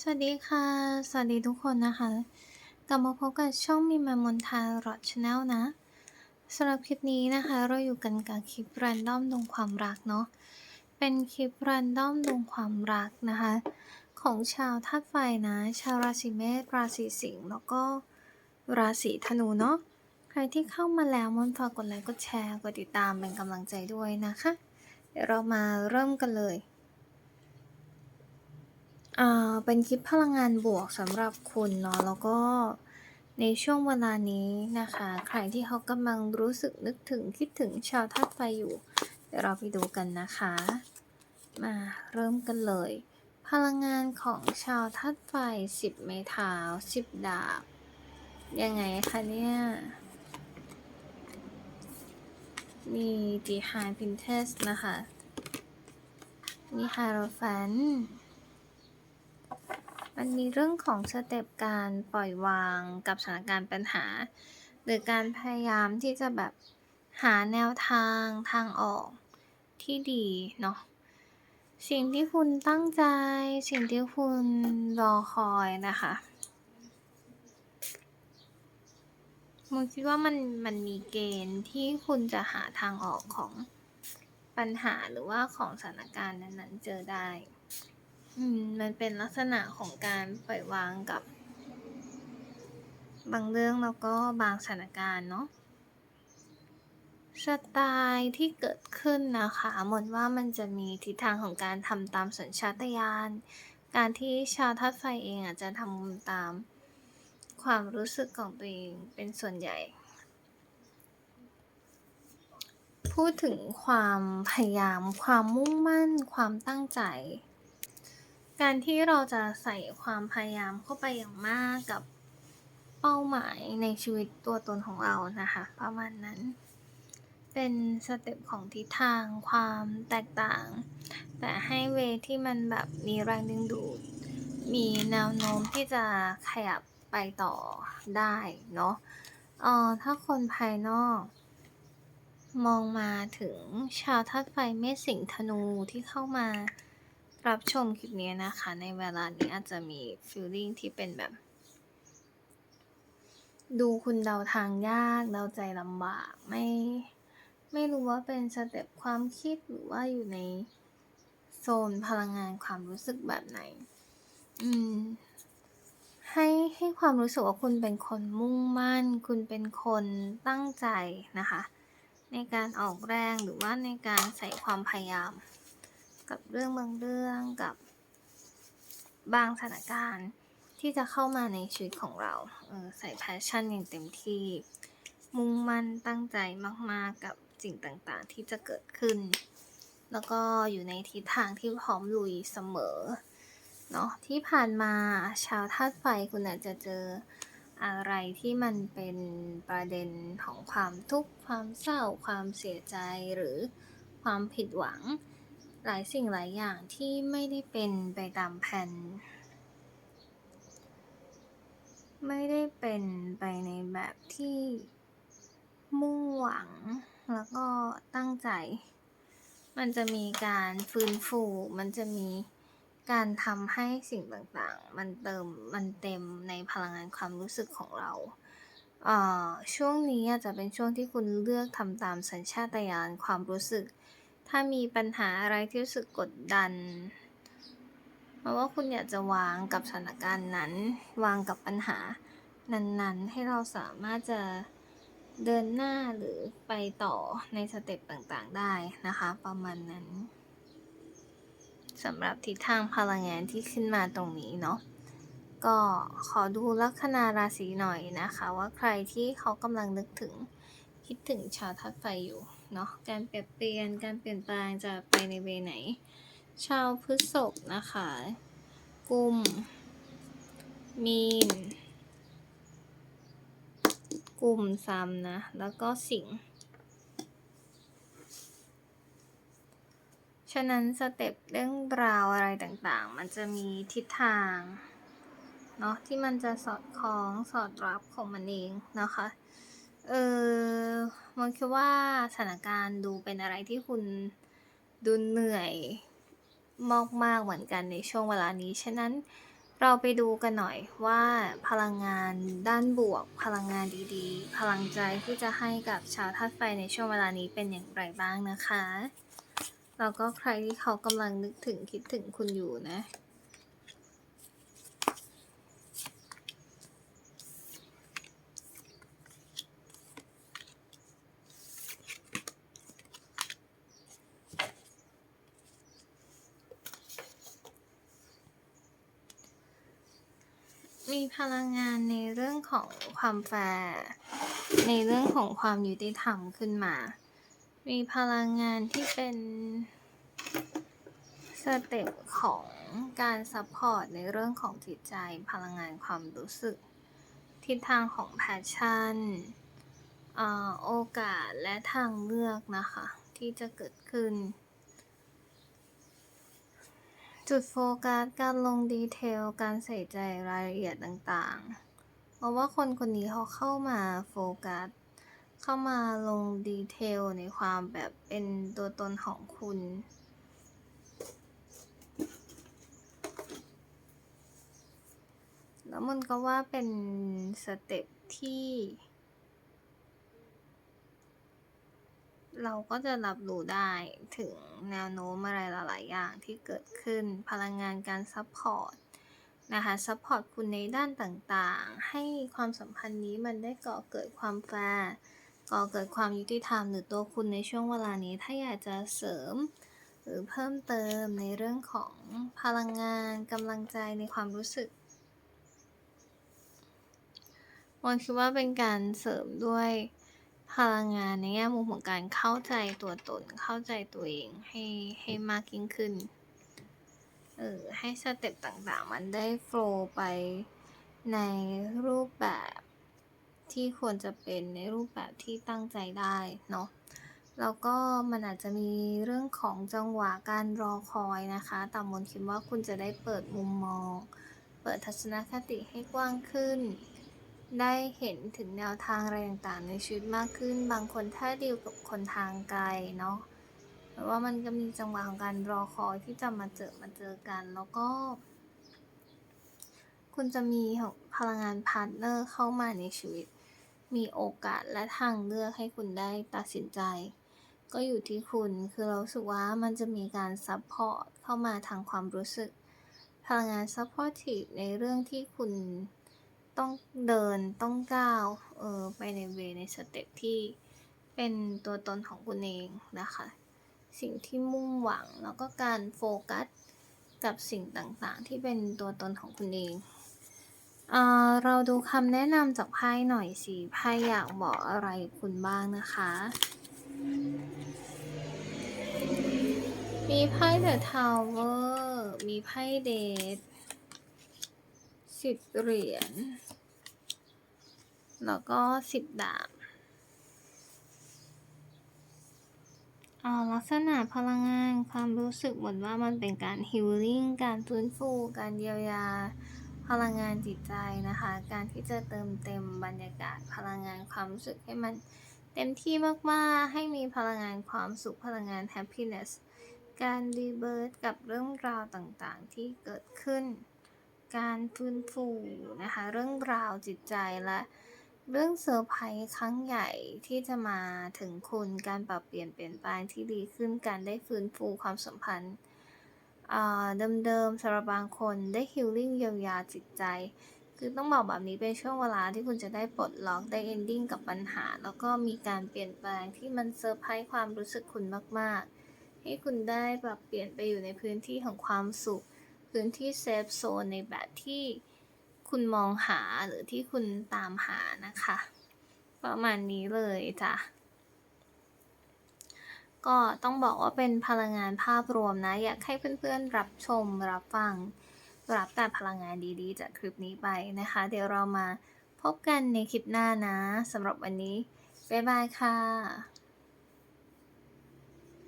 สวัสดีค่ะ สวัสดีทุกคนนะคะ กลับมาพบกับช่องมีมามนทารอดชาแนลนะสำหรับคลิปนี้นะคะ เราอยู่กันกับคลิปแรนดอมดวงความรักเนาะ เป็นคลิปแรนดอมดวงความรักนะคะ ของชาวธาตุไฟนะ ชาวราศีเมษ ราศีสิงห์ แล้วก็ราศีธนูเนาะ ใครที่เข้ามาแล้วมนฝากกดไลค์ กดแชร์ กดติดตามเป็นกำลังใจด้วยนะคะ เดี๋ยวเรามาเริ่มกันเลย เป็นคลิปพลังงานบวกสำหรับคุณเนาะแล้วก็ในช่วงเวลานี้นะคะ ใครที่เขากำลังรู้สึกนึกถึงคิดถึงชาวธาตุไฟอยู่ เดี๋ยวเราไปดูกันนะคะ มาเริ่มกันเลย พลังงานของชาวธาตุไฟ 10 ไม้เท้า 10 ดาบ ยังไงคะเนี่ย มีดีไฮพินเทสนะคะ มีฮาโรแฟน มันมีเรื่องของสเต็ปการปล่อยวางกับสถานการณ์ปัญหา หรือการพยายามที่จะแบบหาแนวทางทางออกที่ดีเนาะสิ่งที่คุณตั้งใจ สิ่งที่คุณรอคอยนะคะมุนคิดว่ามันมันมีเกณฑ์ที่คุณจะหาทางออกของปัญหาหรือว่าของสถานการณ์นั้นๆเจอได้ อืมมันเป็นลักษณะของการปล่อยวางกับบางเรื่องแล้วก็บางสถานการณ์เนาะสไตล์ที่เกิดขึ้นนะคะหมดว่ามันจะมีทิศทางของการทำตามสัญชาตญาณ การที่ชาวธาตุไฟเองอาจจะทำตามความรู้สึกของตัวเองเป็นส่วนใหญ่ พูดถึงความพยายาม ความมุ่งมั่น ความตั้งใจ การที่เราจะใส่ความพยายามเข้าไปอย่างมากกับเป้าหมายในชีวิตตัวตนของเรานะคะ ประมาณนั้น เป็นสเต็ปของทิศทางความแตกต่าง แต่ให้เวที่มันแบบมีแรงดึงดูด มีแนวโน้มที่จะขยับไปต่อได้เนาะเออถ้าคนภายนอก มองมาถึงชาวธาตุไฟเมษสิงธนูที่เข้ามา รับชมคลิปนี้นะคะ ในเวลานี้อาจจะมีฟีลลิ่งที่เป็นแบบ ดูคุณเดาทางยาก เดาใจลำบาก ไม่ ไม่รู้ว่าเป็นสเต็ปความคิดหรือว่าอยู่ในโซนพลังงานความรู้สึกแบบไหน อืม ให้ให้ความรู้สึกว่าคุณเป็นคนมุ่งมั่น คุณเป็นคนตั้งใจนะคะ ในการออกแรงหรือว่าในการใส่ความพยายาม กับเรื่องบางเรื่องกับบางสถานการณ์ที่จะเข้ามาในชีวิตของเราเออใส่แพชชั่นอย่างเต็มที่ มุ่งมั่นตั้งใจมาก ๆ กับสิ่งต่างๆ ที่จะเกิดขึ้น แล้วก็อยู่ในทิศทางที่พร้อมลุยเสมอเนาะที่ผ่านมาชาวธาตุไฟคุณอาจจะเจออะไรที่มันเป็นประเด็นของความทุกข์ความเศร้า ความเสียใจหรือความผิดหวัง หลายสิ่งหลายอย่างที่ไม่ได้เป็นไปตามแผน ไม่ได้เป็นไปในแบบที่มุ่งหวังแล้วก็ตั้งใจ มันจะมีการฟื้นฟู มันจะมีการทำให้สิ่งต่างๆ มันเติม มันเต็มในพลังงานความรู้สึกของเราเอ่อช่วงนี้อาจจะเป็นช่วงที่คุณเลือกทำตามสัญชาตญาณความรู้สึก ถ้ามีปัญหาอะไรที่รู้สึกกดดันเพราะว่าคุณอยากจะวางกับสถานการณ์นั้น วางกับปัญหานั้นๆ ให้เราสามารถจะเดินหน้าหรือไปต่อในสเต็ปต่างๆได้นะคะ ประมาณนั้นสำหรับทิศทางพลังงานที่ขึ้นมาตรงนี้เนาะก็ขอดูลัคนาราศีหน่อยนะคะ ว่าใครที่เขากำลังนึกถึงคิดถึงชาวธาตุไฟอยู่ เนาะการเปลี่ยนเปลี่ยนการเปลี่ยนแปลงจะไปในเวไหน ชาวพฤษภนะคะกุม มีน กลุ่มซ้ำนะ แล้วก็สิงฉะนั้นสเต็ปเรื่องราวอะไรต่างๆ มันจะมีทิศทางเนาะที่มันจะสอดคล้องสอดรับของมันเองนะคะ เออมันคิดว่าสถานการณ์ดูเป็นอะไรที่คุณดูเหนื่อยมากๆเหมือนกันในช่วงเวลานี้ ฉะนั้นเราไปดูกันหน่อยว่าพลังงานด้านบวก พลังงานดีๆ พลังใจที่จะให้กับชาวธาตุไฟในช่วงเวลานี้เป็นอย่างไรบ้างนะคะ แล้วก็ใครที่เขากำลังนึกถึงคิดถึงคุณอยู่นะ มีพลังงานในเรื่องของความแฟร์ในเรื่องของความยุติธรรมขึ้นมา มีพลังงานที่เป็นสเต็ปของการซัพพอร์ตในเรื่องของจิตใจ พลังงานความรู้สึก ทิศทางของแพชชั่นอ่าโอกาสและทางเลือกนะคะ ที่จะเกิดขึ้น จุดโฟกัสการลงดีเทล การใส่ใจรายละเอียดต่างๆ เพราะว่าคนคนนี้เขาเข้ามาโฟกัส เข้ามาลงดีเทลในความแบบเป็นตัวตนของคุณ แล้วมันก็ว่าเป็นสเต็ปที่ เราก็จะรับรู้ได้ถึงแนวโน้มอะไรหลาย ๆ อย่างที่เกิดขึ้นพลังงานการซัพพอร์ตนะคะซัพพอร์ตคุณในด้านต่างๆ ให้ความสัมพันธ์นี้มันได้ก่อเกิดความแฟร์ก่อเกิดความยุติธรรมหรือตัวคุณในช่วงเวลานี้ถ้าอยากจะเสริม หรือเพิ่มเติมในเรื่องของพลังงานกำลังใจในความรู้สึกมันคิดว่าเป็นการเสริมด้วย พลังงานในแง่มุมของการเข้าใจตัวตน เข้าใจตัวเองให้ให้มากยิ่งขึ้น เออ ให้สเต็ปต่างๆ มันได้โฟล์ไปในรูปแบบที่ควรจะเป็นในรูปแบบที่ตั้งใจได้เนาะ แล้วก็มันอาจจะมีเรื่องของจังหวะการรอคอยนะคะแต่มนคิดว่าคุณจะได้เปิดมุมมอง เปิดทัศนคติให้กว้างขึ้น ได้เห็นถึงแนวทางอะไรต่างๆ ในชีวิตมากขึ้น บางคนถ้าดีลกับคนทางไกลเนาะแต่ว่ามันก็มีจังหวะของการรอคอยที่จะมาเจอมาเจอกัน แล้วก็ คุณจะมีพลังงานพาร์ทเนอร์เข้ามาในชีวิต มีโอกาสและทางเลือกให้คุณได้ตัดสินใจ ก็อยู่ที่คุณ คือเราสึกว่ามันจะมีการซัพพอร์ตเข้ามาทางความรู้สึก พลังงานซัพพอร์ตในเรื่องที่คุณ ต้องเดินต้องก้าวเออไปในเวในสเต็ปที่เป็นตัวตนของคุณเองนะคะ สิ่งที่มุ่งหวังแล้วก็การโฟกัสกับสิ่งต่างๆ ที่เป็นตัวตนของคุณเองเออเราดูคำแนะนำจากไพ่หน่อยสิไพ่อยากบอกอะไรคุณบ้างนะคะ มีไพ่เดอะทาวเวอร์มีไพ่เดท สิบเหรียญ แล้วก็สิบดาบอ่าลักษณะพลังงานความรู้สึกเหมือนว่ามันเป็นการฮิลลิ่งการฟื้นฟู การเยียวยา พลังงานจิตใจนะคะ การที่จะเติมเต็มบรรยากาศพลังงานความรู้สึกให้มันเต็มที่มากๆ ให้มีพลังงานความสุขพลังงาน happiness การรีเบิร์ตกับเรื่องราวต่างๆที่เกิดขึ้น การฟื้นฟูนะคะ เรื่องราวจิตใจและเรื่องเซอร์ไพรส์ครั้งใหญ่ที่จะมาถึงคุณการปรับเปลี่ยนเปลี่ยนแปลงที่ดีขึ้นการได้ฟื้นฟูความสัมพันธ์เดิมๆสำหรับบางคนได้ฮิลลิ่งเยียวยาจิตใจ คือต้องบอกแบบนี้เป็นช่วงเวลาที่คุณจะได้ปลดล็อกได้เอนดิ้งกับปัญหา แล้วก็มีการเปลี่ยนแปลงที่มันเซอร์ไพรส์ความรู้สึกคุณมากๆ ให้คุณได้ปรับเปลี่ยนไปอยู่ในพื้นที่ของความสุข พื้นที่เซฟโซนในแบบที่คุณมองหาหรือที่คุณตามหานะคะ ประมาณนี้เลยจ้ะก็ต้องบอกว่าเป็นพลังงานภาพรวมนะ อยากให้เพื่อนๆ รับชมรับฟัง รับแต่พลังงานดีๆ จากคลิปนี้ไปนะคะ เดี๋ยวเรามาพบกันในคลิปหน้านะสำหรับวันนี้ บ๊ายบายค่ะ